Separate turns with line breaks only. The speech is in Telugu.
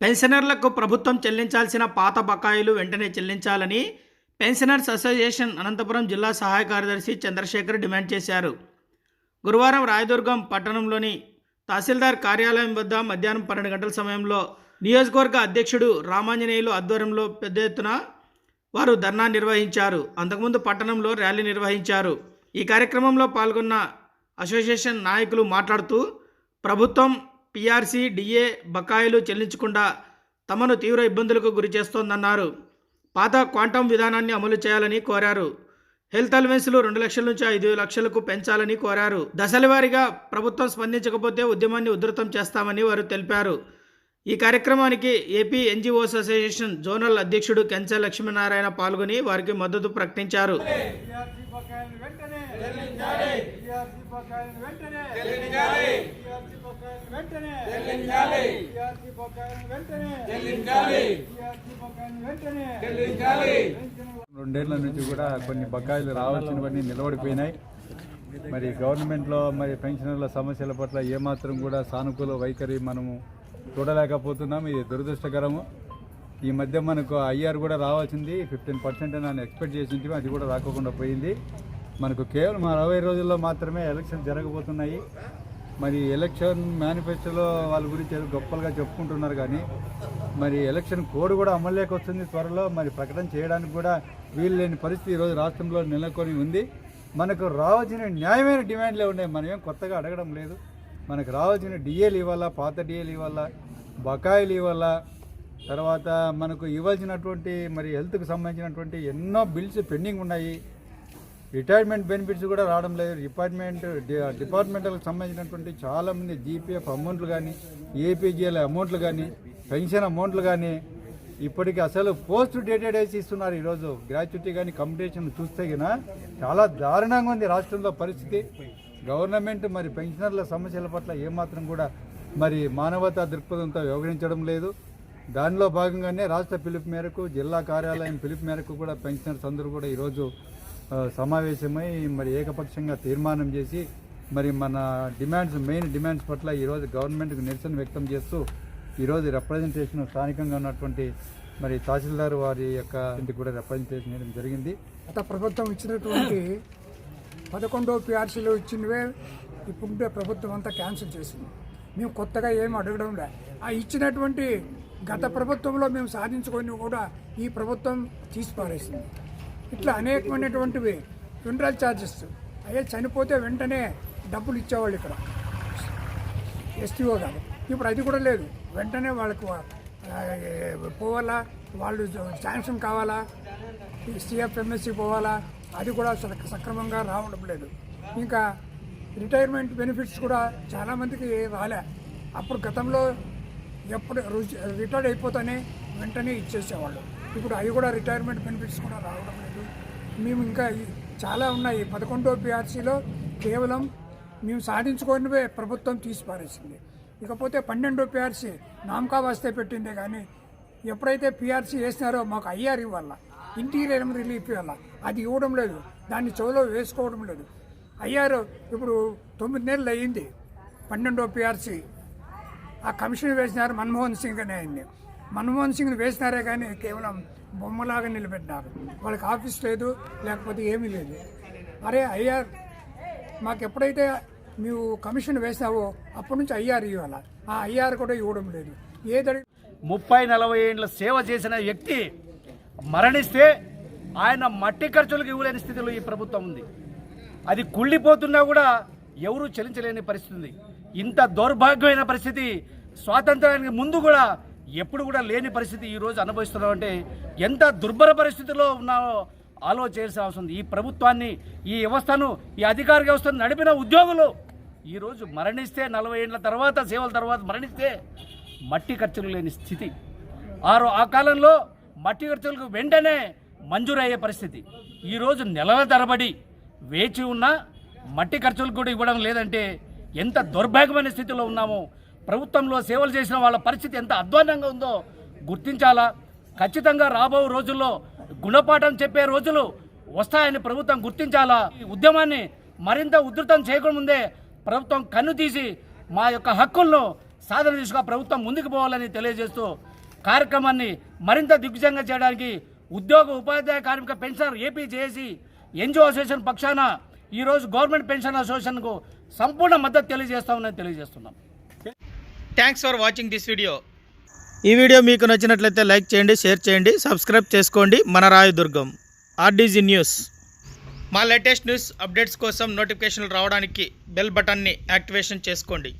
పెన్షనర్లకు ప్రభుత్వం చెల్లించాల్సిన పాత బకాయిలు వెంటనే చెల్లించాలని పెన్షనర్స్ అసోసియేషన్ అనంతపురం జిల్లా సహాయ కార్యదర్శి చంద్రశేఖర్ డిమాండ్ చేశారు. గురువారం రాయదుర్గం పట్టణంలోని తహసీల్దార్ కార్యాలయం వద్ద మధ్యాహ్నం పన్నెండు గంటల సమయంలో నియోజకవర్గ అధ్యక్షుడు రామాంజనేయులు ఆధ్వర్యంలో పెద్ద ఎత్తున వారు ధర్నా నిర్వహించారు. అంతకుముందు పట్టణంలో ర్యాలీ నిర్వహించారు. ఈ కార్యక్రమంలో పాల్గొన్న అసోసియేషన్ నాయకులు మాట్లాడుతూ ప్రభుత్వం పీఆర్సీ డిఏ బకాయిలు చెల్లించకుండా తమను తీవ్ర ఇబ్బందులకు గురి చేస్తోందన్నారు. పాత క్వాంటం విధానాన్ని అమలు చేయాలని కోరారు. హెల్త్ అలవెన్స్లు రెండు లక్షల నుంచి ఐదు లక్షలకు పెంచాలని కోరారు. దశలవారీగా ప్రభుత్వం స్పందించకపోతే ఉద్యమాన్ని ఉధృతం చేస్తామని వారు తెలిపారు. ఈ కార్యక్రమానికి ఏపీ ఎన్జిఓస్ అసోసియేషన్ జోనల్ అధ్యక్షుడు కెంచ లక్ష్మీనారాయణ పాల్గొని వారికి మద్దతు ప్రకటించారు.
రెండేళ్ళ నుంచి కూడా కొన్ని బకాయిలు రావాల్సినవన్నీ నిలబడిపోయినాయి. మరి గవర్నమెంట్లో మరి పెన్షనర్ల సమస్యల పట్ల ఏమాత్రం కూడా సానుకూల వైఖరి మనము చూడలేకపోతున్నాం. ఇది దురదృష్టకరము. ఈ మధ్య మనకు ఐఆర్ కూడా రావాల్సింది. ఫిఫ్టీన్ పర్సెంట్ అని ఎక్స్పెక్ట్ చేసింది. అది కూడా రాకోకుండా పోయింది. మనకు కేవలం అరవై రోజుల్లో మాత్రమే ఎలక్షన్ జరగబోతున్నాయి. మరి ఎలక్షన్ మేనిఫెస్టోలో వాళ్ళ గురించి గొప్పలుగా చెప్పుకుంటున్నారు కానీ మరి ఎలక్షన్ కోడ్ కూడా అమల్లోకి వస్తుంది త్వరలో. మరి ప్రకటన చేయడానికి కూడా వీలు లేని పరిస్థితి ఈరోజు రాష్ట్రంలో నెలకొని ఉంది. మనకు రావాల్సిన న్యాయమైన డిమాండ్లే ఉన్నాయి. మనం ఏం కొత్తగా అడగడం లేదు. మనకు రావాల్సిన డిఏలు ఇవ్వాలా పాత డిఏలు ఇవ్వాలా బకాయిలు ఇవ్వాలా తర్వాత మనకు ఇవ్వాల్సినటువంటి మరి హెల్త్కి సంబంధించినటువంటి ఎన్నో బిల్స్ పెండింగ్ ఉన్నాయి. రిటైర్మెంట్ బెనిఫిట్స్ కూడా రావడం లేదు. డిపార్ట్మెంట్ డిపార్ట్మెంటల్కి డిపార్ట్మెంట్లకు సంబంధించినటువంటి చాలామంది జీపీఎఫ్ అమౌంట్లు కానీ ఏపీజీఎల్ అమౌంట్లు కానీ పెన్షన్ అమౌంట్లు కానీ ఇప్పటికి అసలు పోస్ట్ డేటెడ్ వేసి ఇస్తున్నారు ఈరోజు. గ్రాట్యుటీ కానీ కంపిటీషన్ చూస్తే గిన చాలా దారుణంగా ఉంది రాష్ట్రంలో పరిస్థితి. గవర్నమెంట్ మరి పెన్షనర్ల సమస్యల పట్ల ఏమాత్రం కూడా మరి మానవతా దృక్పథంతో వ్యవహరించడం లేదు. దానిలో భాగంగానే రాష్ట్ర పిలుపు మేరకు జిల్లా కార్యాలయం పిలుపు మేరకు కూడా పెన్షనర్స్ అందరూ కూడా ఈరోజు సమావేశమై మరి ఏకపక్షంగా తీర్మానం చేసి మరి మన డిమాండ్స్ మెయిన్ డిమాండ్స్ పట్ల ఈరోజు గవర్నమెంట్కి నిరసన వ్యక్తం చేస్తూ ఈరోజు రిప్రజెంటేషన్ స్థానికంగా ఉన్నటువంటి మరి తహసీల్దార్ వారి యొక్క ఇంటికి కూడా రిప్రజెంటేషన్ చేయడం జరిగింది.
గత ప్రభుత్వం ఇచ్చినటువంటి పదకొండో పిఆర్సీలో ఇచ్చినవే ఇప్పుడుండే ప్రభుత్వం అంతా క్యాన్సిల్ చేసింది. మేము కొత్తగా ఏమి అడగడం లే. ఆ ఇచ్చినటువంటి గత ప్రభుత్వంలో మేము సాధించుకొని కూడా ఈ ప్రభుత్వం తీసిపారేసింది. ఇట్లా అనేకమైనటువంటివి ఫ్యూనరల్ ఛార్జెస్ అయ్యే చనిపోతే వెంటనే డబ్బులు ఇచ్చేవాళ్ళు ఇక్కడ. ఎస్టీఓ గారు. ఇప్పుడు అది కూడా లేదు. వెంటనే వాళ్ళకు పోవాలా? వాళ్ళు శాంక్షన్ కావాలా? సిఎఫ్ఎంఎస్సి పోవాలా? అది కూడా సక్- సక్రమంగా రావడం లేదు. ఇంకా రిటైర్మెంట్ బెనిఫిట్స్ కూడా చాలామందికి రాలే. అప్పుడు గతంలో ఎప్పుడు రుచి- రిటైర్డ్ అయిపోతానే వెంటనే ఇచ్చేసేవాళ్ళు. ఇప్పుడు అవి కూడా రిటైర్మెంట్ బెనిఫిట్స్ కూడా రావడం లేదు. మేము ఇంకా చాలా ఉన్నాయి. పదకొండో పిఆర్సీలో కేవలం మేము సాధించుకోనివే ప్రభుత్వం తీసిపారేసింది ఇకపోతే పన్నెండో పిఆర్సీ నామకా వస్తే పెట్టిందే కానీ ఎప్పుడైతే పిఆర్సీ వేసినారో మాకు ఐఆర్ ఇవ్వాల. ఇంటీరియర్ రిలీఫ్ వల్ల అది ఇవ్వడం లేదు. దాన్ని చెవులో వేసుకోవడం లేదు. అయ్యారు ఇప్పుడు తొమ్మిది నెలలు అయ్యింది పన్నెండో పిఆర్సీ. ఆ కమిషన్ వేసినారు మన్మోహన్ సింగ్ అనే ఆయన్ని. మన్మోహన్ సింగ్ని వేసినారే కానీ కేవలం బొమ్మలాగా నిలబెట్టినారు. వాళ్ళకి ఆఫీస్ లేదు లేకపోతే ఏమీ లేదు. అరే అయ్యార్ మాకు ఎప్పుడైతే నీవు కమిషన్ వేసావో అప్పటి నుంచి ఐఆర్ ఇవ్వాల. ఆ అయ్యారు కూడా ఇవ్వడం లేదు. ఏదడి
ముప్పై నలభై ఏండ్ల సేవ చేసిన వ్యక్తి మరణిస్తే ఆయన మట్టి ఖర్చులకు ఇవ్వలేని స్థితిలో ఈ ప్రభుత్వం ఉంది. అది కుళ్ళిపోతున్నా కూడా ఎవరూ చెల్లించలేని పరిస్థితి ఇంత దౌర్భాగ్యమైన పరిస్థితి స్వాతంత్రానికి ముందు కూడా ఎప్పుడు కూడా లేని పరిస్థితి ఈ రోజు అనుభవిస్తున్నాం అంటే ఎంత దుర్భర పరిస్థితిలో ఉన్నామో ఆలోచించాల్సిన అవసరం ఉంది. ఈ ప్రభుత్వాన్ని ఈ వ్యవస్థను ఈ అధికార వ్యవస్థను నడిపిన ఉద్యోగులు ఈరోజు మరణిస్తే నలభై ఏళ్ళ తర్వాత సేవల తర్వాత మరణిస్తే మట్టి ఖర్చులు లేని స్థితి. ఆరు ఆ కాలంలో మట్టి ఖర్చులకు వెంటనే మంజూరయ్యే పరిస్థితి. ఈరోజు నెలల తరబడి వేచి ఉన్న మట్టి ఖర్చులకు కూడా ఇవ్వడం లేదంటే ఎంత దౌర్భాగ్యమైన స్థితిలో ఉన్నామో ప్రభుత్వంలో సేవలు చేసిన వాళ్ళ పరిస్థితి ఎంత అధ్వానంగా ఉందో గుర్తించాలా? ఖచ్చితంగా రాబో రోజుల్లో గుణపాఠం చెప్పే రోజులు వస్తాయని ప్రభుత్వం గుర్తించాలా? ఈ ఉద్యమాన్ని మరింత ఉధృతం చేయకముందే ప్రభుత్వం కన్ను తీసి మా యొక్క హక్కులను సాధన దిశగా ప్రభుత్వం ముందుకు పోవాలని తెలియజేస్తూ కార్యక్రమాన్ని మరింత దిగ్విజయంగా చేయడానికి ఉద్యోగ ఉపాధ్యాయ కార్మిక పెన్షనర్ ఏపీ చేసి ఎన్జిఓ అసోసియేషన్ పక్షాన ఈరోజు గవర్నమెంట్ పెన్షన్ అసోసియేషన్కు సంపూర్ణ మద్దతు తెలియజేస్తామని తెలియజేస్తున్నాం.
Thanks for watching this video ఈ వీడియో మీకు నచ్చినట్లయితే లైక్ చేయండి షేర్ చేయండి సబ్స్క్రైబ్ చేసుకోండి. మన రాయదుర్గం ఆర్డీజీ న్యూస్ మా లేటెస్ట్ న్యూస్ అప్డేట్స్ కోసం నోటిఫికేషన్లు రావడానికి బెల్ బటన్ని యాక్టివేషన్ చేసుకోండి.